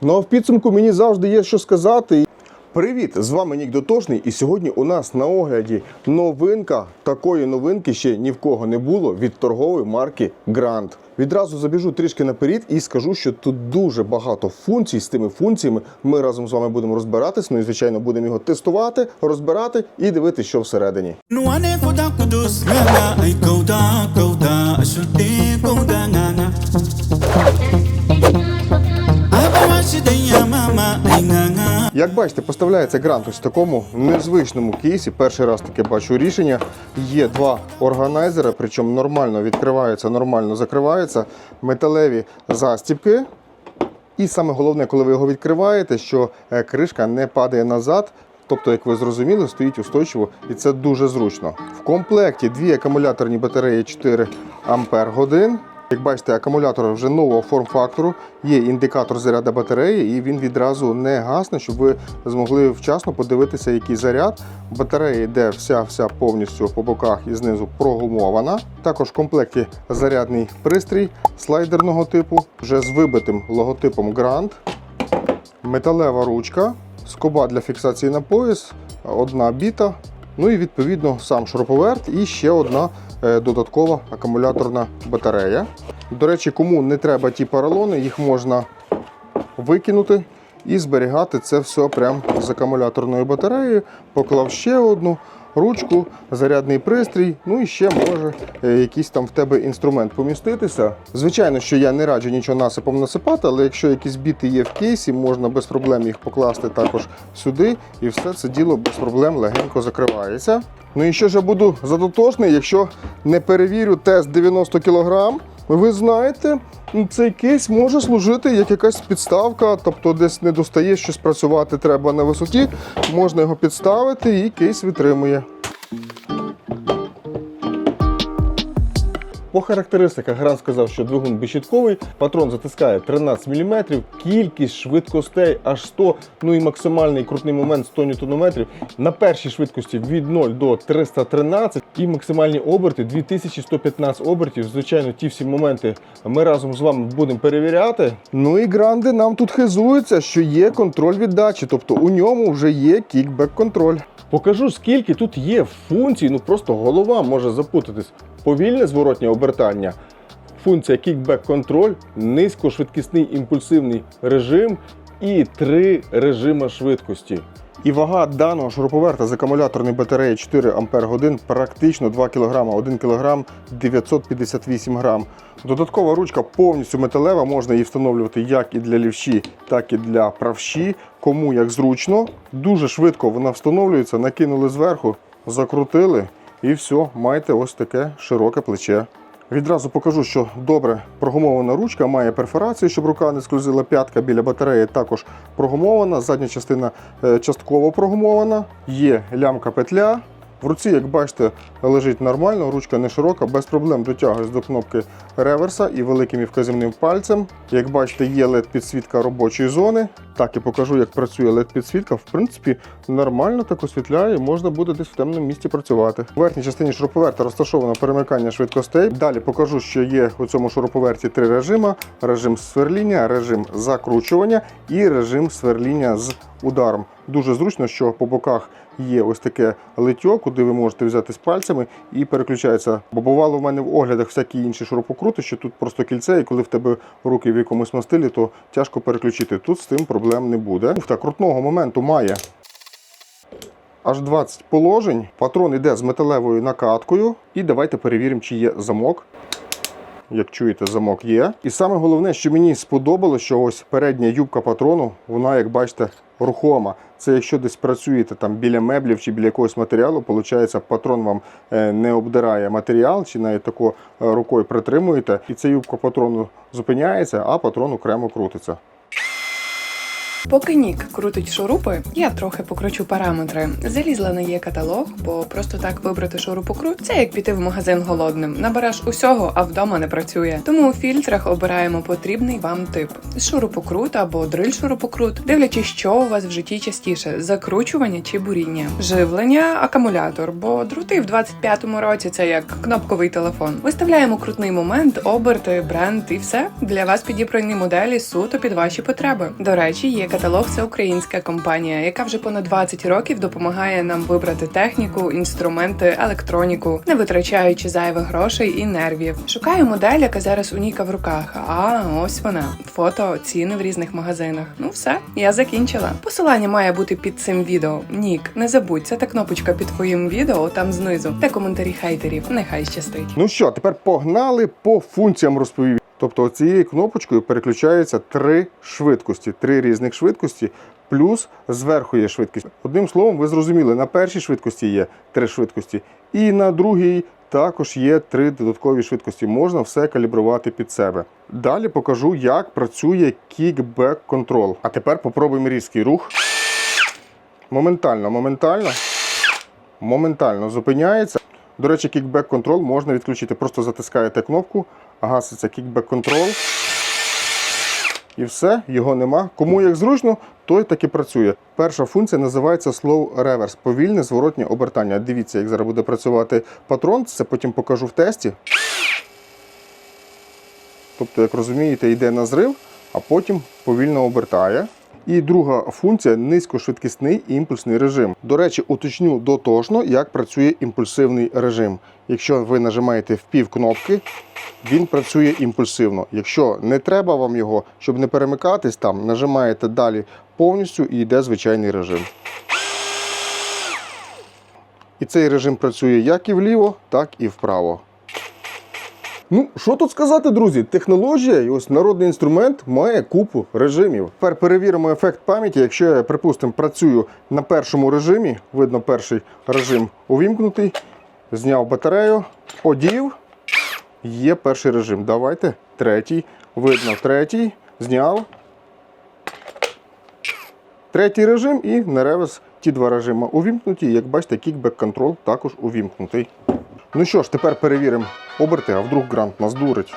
Ну а в підсумку мені завжди є що сказати. Привіт! З вами Нік Дотошний, і сьогодні у нас на огляді новинка. Такої новинки ще ні в кого не було від торгової марки Grand. Відразу забіжу трішки наперед і скажу, що тут дуже багато функцій. З тими функціями ми разом з вами будемо розбиратись. Ну і звичайно будемо його тестувати, розбирати і дивитися, що всередині. No ane foda Як бачите, поставляється грант ось в такому незвичному кейсі. Перший раз таке бачу рішення. Є два органайзери, причому нормально відкриваються, нормально закриваються. Металеві застібки. І саме головне, коли ви його відкриваєте, що е, кришка не падає назад. Тобто, як ви зрозуміли, стоїть устойчиво і це дуже зручно. В комплекті дві акумуляторні батареї 4 Ампер годин. Як бачите, акумулятор вже нового форм-фактору, є індикатор заряду батареї, і він відразу не гасне, щоб ви змогли вчасно подивитися, який заряд. Батарея йде вся-вся повністю по боках і знизу прогумована. Також в комплекті зарядний пристрій слайдерного типу, вже з вибитим логотипом Grand, металева ручка, скоба для фіксації на пояс, одна біта. Ну і відповідно сам шуруповерт і ще одна додаткова акумуляторна батарея. До речі, кому не треба ті поролони, їх можна викинути і зберігати це все прямо з акумуляторною батареєю. Поклав ще одну ручку, зарядний пристрій, ну і ще може е, якийсь там в тебе інструмент поміститися. Звичайно, що я не раджу нічого насипом насипати, але якщо якісь біти є в кейсі, можна без проблем їх покласти також сюди, і все це діло без проблем легенько закривається. Ну і що ж я буду задотошний, якщо не перевірю тест 90 кг, ви знаєте, цей кейс може служити як якась підставка, тобто десь не достає щось працювати треба на висоті, можна його підставити і кейс витримує. По характеристиках Гран сказав, що двигун безщітковий, патрон затискає 13 мм, кількість швидкостей аж 100, ну і максимальний крутний момент 100 Нм. На першій швидкості від 0 до 313 і максимальні оберти 2115 обертів. Звичайно, ті всі моменти ми разом з вами будемо перевіряти. Ну і гранди нам тут хизуються, що є контроль віддачі, тобто у ньому вже є кікбек-контроль. Покажу, скільки тут є функцій, ну просто голова може запутатись. Повільне зворотнє обертання, функція Control, низькошвидкісний імпульсивний режим і три режими швидкості. І вага даного шуруповерта з акумуляторної батареї 4 Ампер годин практично 2 кг, 1 кг 958 грам. Додаткова ручка повністю металева, можна її встановлювати як і для лівші, так і для правші. Кому як зручно. Дуже швидко вона встановлюється, накинули зверху, закрутили і все, маєте ось таке широке плече. Відразу покажу, що добре прогумована ручка має перфорацію, щоб рука не скользила. П'ятка біля батареї також прогумована, задня частина е, частково прогумована. Є лямка петля. В руці, як бачите, лежить нормально, ручка не широка, без проблем дотягуюсь до кнопки реверса і великим і вказівним пальцем. Як бачите, є LED-підсвітка робочої зони. Так і покажу, як працює LED-підсвітка. В принципі, нормально так освітляє, можна буде десь в темному місці працювати. У верхній частині шуруповерта розташовано перемикання швидкостей. Далі покажу, що є у цьому шуруповерті три режими: режим сверління, режим закручування і режим сверління з ударом. Дуже зручно, що по боках є ось таке лиття, куди ви можете взяти з пальцями і переключається. Бо бувало в мене в оглядах всякі інші шурупокрути, що тут просто кільце, і коли в тебе руки в якомусь мастилі, то тяжко переключити. Тут з цим проблем не буде. Ух, так, крутного моменту має. Аж 20 положень. Патрон йде з металевою накаткою. І давайте перевіримо, чи є замок. Як чуєте, замок є. І саме головне, що мені сподобалося, що ось передня юбка патрону, вона, як бачите, рухома. Це якщо десь працюєте там біля меблів чи біля якогось матеріалу, виходить, патрон вам е, не обдирає матеріал, чи навіть тако е, рукою притримуєте, і ця юбка патрону зупиняється, а патрон окремо крутиться. Поки Нік крутить шурупи, я трохи покручу параметри. Залізла на є каталог, бо просто так вибрати шурупокрут це як піти в магазин голодним. Набереш усього, а вдома не працює. Тому у фільтрах обираємо потрібний вам тип: шурупокрут або дриль шурупокрут, дивлячись, що у вас в житті частіше: закручування чи буріння, живлення, акумулятор, бо друти в 25-му році це як кнопковий телефон. Виставляємо крутний момент, оберти, бренд і все. Для вас підібрані моделі суто під ваші потреби. До речі, є каталог. Це українська компанія, яка вже понад 20 років допомагає нам вибрати техніку, інструменти, електроніку, не витрачаючи зайвих грошей і нервів. Шукаю модель, яка зараз у Ніка в руках. А ось вона. Фото, ціни в різних магазинах. Ну все, я закінчила. Посилання має бути під цим відео. Нік, не забудь, це та кнопочка під твоїм відео там знизу. Та коментарі хейтерів. Нехай щастить. Ну що, тепер погнали по функціям розповів. Тобто цією кнопочкою переключаються три швидкості, три різних швидкості, плюс зверху є швидкість. Одним словом, ви зрозуміли, на першій швидкості є три швидкості, і на другій також є три додаткові швидкості. Можна все калібрувати під себе. Далі покажу, як працює кікбек контрол. А тепер попробуємо різкий рух. Моментально, моментально, моментально зупиняється. До речі, кікбек контрол можна відключити. Просто затискаєте кнопку, гаситься кікбек контрол. І все, його нема. Кому як зручно, той так і працює. Перша функція називається Slow Reverse повільне зворотнє обертання. Дивіться, як зараз буде працювати патрон, це потім покажу в тесті. Тобто, як розумієте, йде на зрив, а потім повільно обертає. І друга функція низькошвидкісний імпульсний режим. До речі, уточню дотошно, як працює імпульсивний режим. Якщо ви нажимаєте в пів кнопки, він працює імпульсивно. Якщо не треба вам його, щоб не перемикатись там, нажимаєте далі повністю і йде звичайний режим. І цей режим працює як і вліво, так і вправо. Ну, що тут сказати, друзі? Технологія і ось народний інструмент має купу режимів. Тепер перевіримо ефект пам'яті. Якщо я, припустимо, працюю на першому режимі, видно, перший режим увімкнутий, зняв батарею, одів, є перший режим. Давайте третій. Видно, третій, зняв. Третій режим і на ревес ті два режими увімкнуті. Як бачите, кікбек контрол також увімкнутий. Ну що ж, тепер перевіримо оберти, а вдруг грант нас дурить.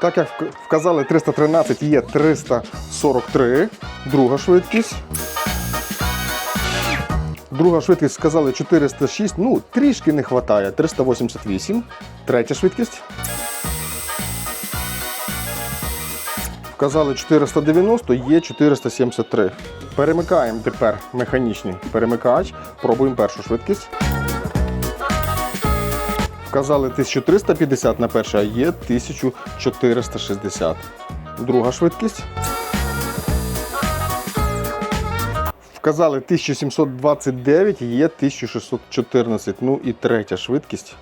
Так як вказали 313, є 343, друга швидкість. Друга швидкість сказали 406, ну трішки не вистачає. 388. Третя швидкість. Вказали 490, є 473. Перемикаємо тепер механічний перемикач. Пробуємо першу швидкість. Вказали 1350 на перше, а є 1460. Друга швидкість. Вказали 1729, є 1614. Ну і третя швидкість.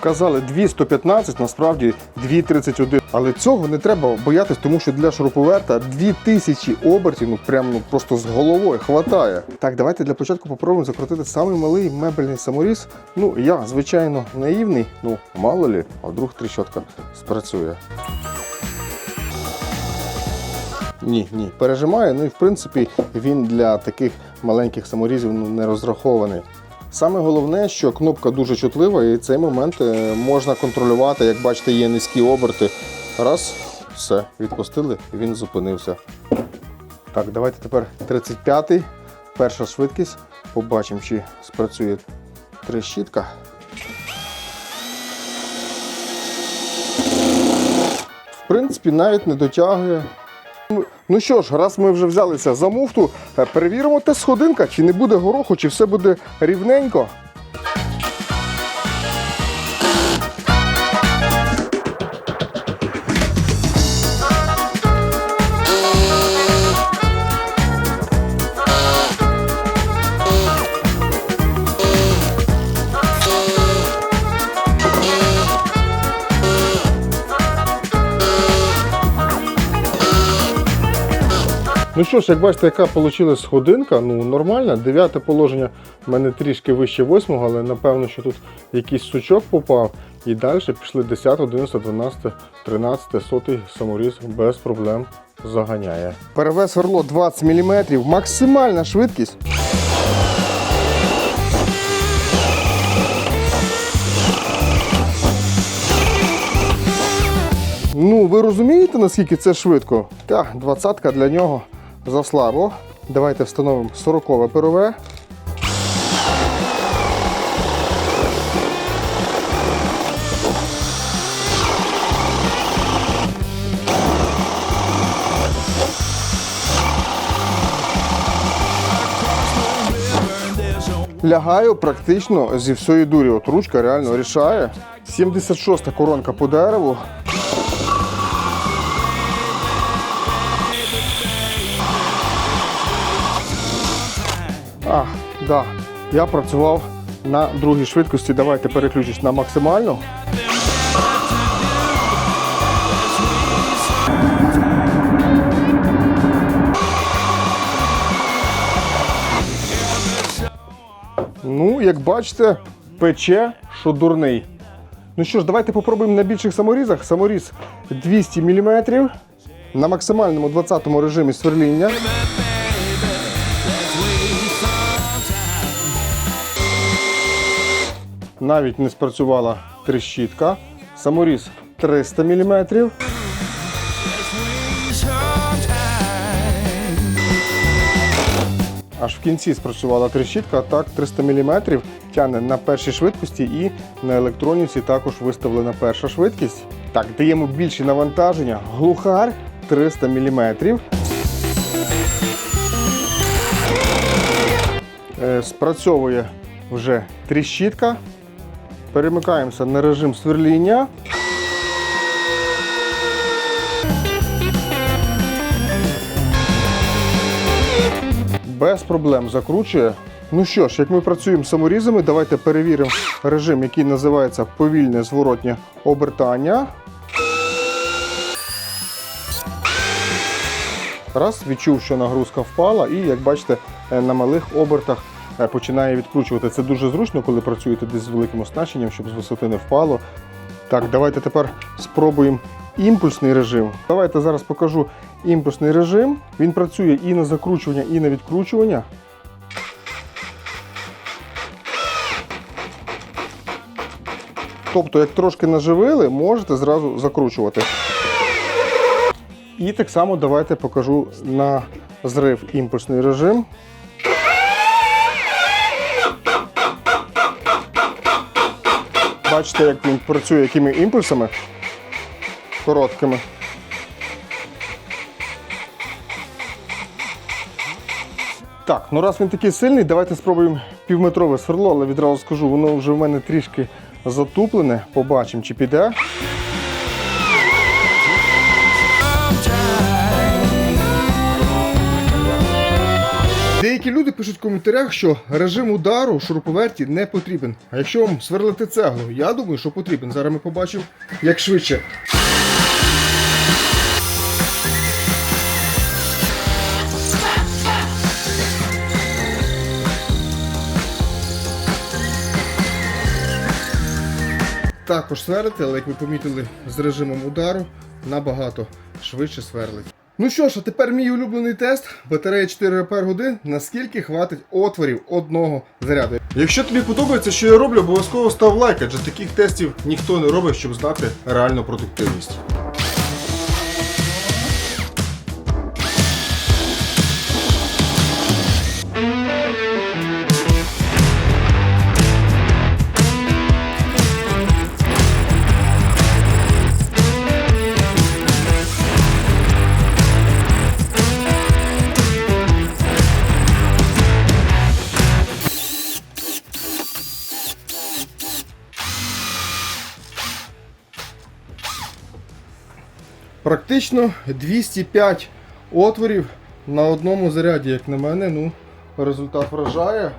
Вказали 215, насправді 231. Але цього не треба боятись, тому що для шуруповерта 2000 обертів, ну прям ну, просто з головою хватає. Так, давайте для початку попробуємо закрутити самий малий мебельний саморіз. Ну, я, звичайно, наївний, ну мало лі, а вдруг тріщотка спрацює. Ні, ні, пережимає. Ну і в принципі він для таких маленьких саморізів ну, не розрахований. Саме головне, що кнопка дуже чутлива, і цей момент е, можна контролювати. Як бачите, є низькі оберти. Раз, все, відпустили, він зупинився. Так, давайте тепер 35-й. Перша швидкість. Побачимо, чи спрацює трещітка. В принципі, навіть не дотягує. Ну- що ж, раз ми вже взялися за муфту, е, перевіримо тест сходинка, чи не буде гороху, чи все буде рівненько. Ну що ж, як бачите, яка вийшла сходинка, ну нормальна. Дев'яте положення в мене трішки вище восьмого, але напевно, що тут якийсь сучок попав. І далі пішли 10, 11, 12, 13, сотий саморіз без проблем заганяє. Перевес верло 20 мм, максимальна швидкість. Ну, ви розумієте, наскільки це швидко? Та, двадцятка для нього заслабо. Давайте встановимо 40 перове. Лягаю практично зі всієї дурі. От ручка реально рішає. 76-та коронка по дереву. Да. Я працював на другій швидкості. Давайте переключусь на максимальну. Ну, як бачите, пече, що дурний. Ну що ж, давайте попробуємо на більших саморізах. Саморіз 200 мм на максимальному 20 режимі сверління. Навіть не спрацювала трещітка. Саморіз 300 мм. Аж в кінці спрацювала трещітка, так 300 мм тягне на першій швидкості і на електроніці також виставлена перша швидкість. Так, даємо більше навантаження. Глухар 300 мм. Е, Спрацьовує вже тріщітка. Перемикаємося на режим сверління. Без проблем закручує. Ну що ж, як ми працюємо саморізами, давайте перевіримо режим, який називається повільне зворотнє обертання. Раз, відчув, що нагрузка впала, і як бачите, е, на малих обертах починає відкручувати. Це дуже зручно, коли працюєте десь з великим оснащенням, щоб з висоти не впало. Так, давайте тепер спробуємо імпульсний режим. Давайте зараз покажу імпульсний режим. Він працює і на закручування, і на відкручування. Тобто, як трошки наживили, можете зразу закручувати. І так само давайте покажу на зрив імпульсний режим. Бачите, як він працює якими імпульсами короткими. Так, ну раз він такий сильний, давайте спробуємо півметрове сверло, але відразу скажу, воно вже в мене трішки затуплене. Побачимо, чи піде. Деякі люди пишуть в коментарях, що режим удару шуруповерті не потрібен. А якщо вам сверлити цеглу, я думаю, що потрібен. Зараз ми побачимо, як швидше. Також сверлити, але як ви помітили, з режимом удару набагато швидше сверлить. Ну що ж, а тепер мій улюблений тест. Батарея 4 Ах годин. Наскільки хватить отворів одного заряду. Якщо тобі подобається, що я роблю, обов'язково став лайк, адже таких тестів ніхто не робить, щоб знати реальну продуктивність. Практично 205 отворів на одному заряді, як на мене, ну, результат вражає.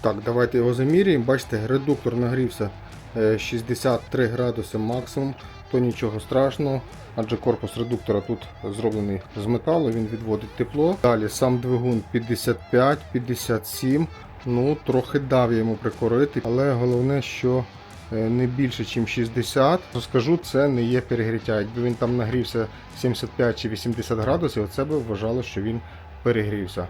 Так, давайте його заміряємо. Бачите, редуктор нагрівся е, 63 градуси максимум. то нічого страшного, адже корпус редуктора тут зроблений з металу, він відводить тепло. Далі сам двигун 55-57. Ну, трохи дав я йому прикорити, але головне, що е, не більше, ніж 60. Скажу, це не є перегріття. Якби він там нагрівся 75 чи 80 градусів, це би вважало, що він перегрівся.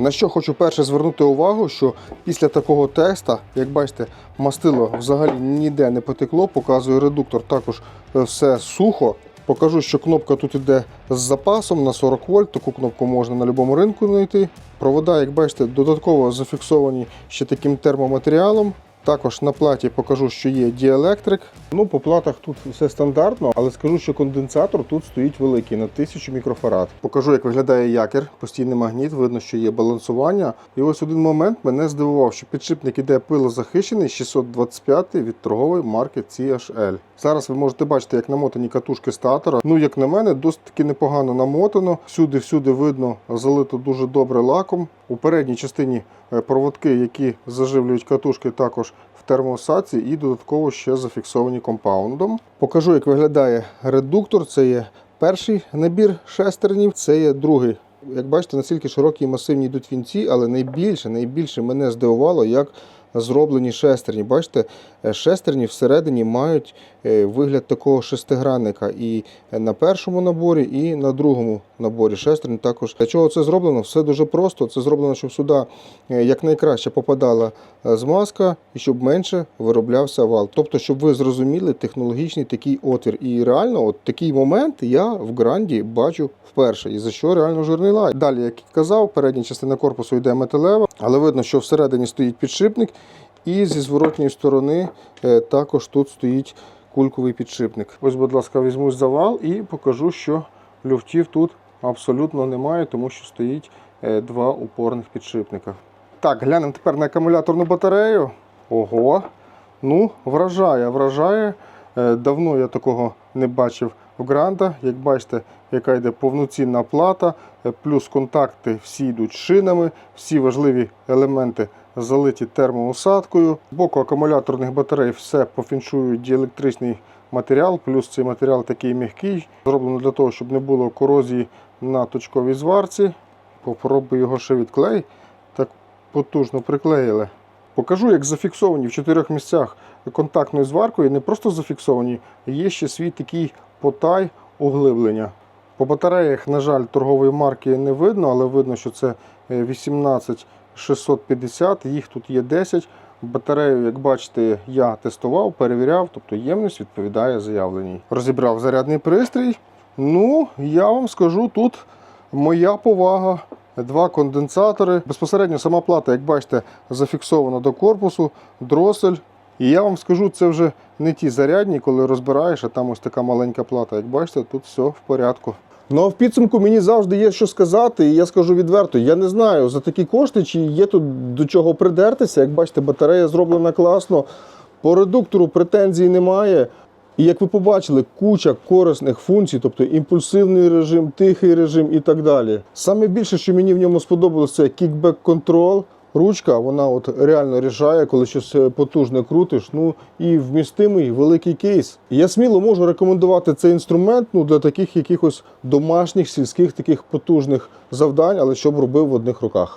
На що хочу перше звернути увагу, що після такого теста, як бачите, мастило взагалі ніде не потекло, показує редуктор також е, все сухо. Покажу, що кнопка тут іде з запасом на 40 вольт, таку кнопку можна на будь-якому ринку знайти. Провода, як бачите, додатково зафіксовані ще таким термоматеріалом. Також на платі покажу, що є діелектрик. Ну, по платах тут все стандартно, але скажу, що конденсатор тут стоїть великий на 1000 мікрофарад. Покажу, як виглядає якір, постійний магніт, видно, що є балансування. І ось один момент мене здивував, що підшипник іде пилозахищений 625 від торгової марки CHL. Зараз ви можете бачити, як намотані катушки статора. Ну, як на мене, досить таки непогано намотано. Всюди-всюди видно, залито дуже добре лаком. У передній частині е, проводки, які заживлюють катушки, також в термоосадці і додатково ще зафіксовані компаундом. Покажу, як виглядає редуктор. Це є перший набір шестернів, це є другий. Як бачите, настільки широкі і масивні йдуть вінці, але найбільше, найбільше мене здивувало, як зроблені шестерні. Бачите, е, шестерні всередині мають е, вигляд такого шестигранника і на першому наборі, і на другому наборі шестерні також. Для чого це зроблено? Все дуже просто. Це зроблено, щоб сюди е, якнайкраще попадала е, змазка і щоб менше вироблявся вал. Тобто, щоб ви зрозуміли технологічний такий отвір. І реально, от такий момент я в гранді бачу вперше. І за що реально жирний лай. Далі, як і казав, передня частина корпусу йде металева, але видно, що всередині стоїть підшипник, і зі зворотньої сторони е, також тут стоїть кульковий підшипник. Ось, будь ласка, візьму завал і покажу, що люфтів тут абсолютно немає, тому що стоїть е, два упорних підшипника. Так, глянемо тепер на акумуляторну батарею. Ого, ну, вражає, вражає. Е, Давно я такого не бачив в Гранда. Як бачите, яка йде повноцінна плата, плюс контакти всі йдуть шинами, всі важливі елементи залиті термоусадкою. З боку акумуляторних батарей все пофіншують діелектричний матеріал, плюс цей матеріал такий м'який, зроблено для того, щоб не було корозії на точковій зварці. Попробую його ще відклей. Так потужно приклеїли. Покажу, як зафіксовані в чотирьох місцях контактною зваркою, не просто зафіксовані, є ще свій такий потай углиблення. По батареях, на жаль, торгової марки не видно, але видно, що це е, 18 650, їх тут є 10. Батарею, як бачите, я тестував, перевіряв, тобто ємність відповідає заявленій. Розібрав зарядний пристрій. Ну, я вам скажу, тут моя повага. Два конденсатори. Безпосередньо сама плата, як бачите, зафіксована до корпусу, дросель. І я вам скажу, це вже не ті зарядні, коли розбираєш, а там ось така маленька плата. Як бачите, тут все в порядку. Ну а в підсумку мені завжди є що сказати, і я скажу відверто, я не знаю за такі кошти, чи є тут до чого придертися. Як бачите, батарея зроблена класно. По редуктору претензій немає. І як ви побачили, куча корисних функцій, тобто імпульсивний режим, тихий режим і так далі. Саме більше, що мені в ньому сподобалося, це кікбек контрол. Ручка, вона от реально рішає, коли щось е, потужне крутиш. Ну і вмістимий великий кейс. Я сміло можу рекомендувати цей інструмент ну, для таких якихось домашніх сільських таких потужних завдань, але щоб робив в одних руках.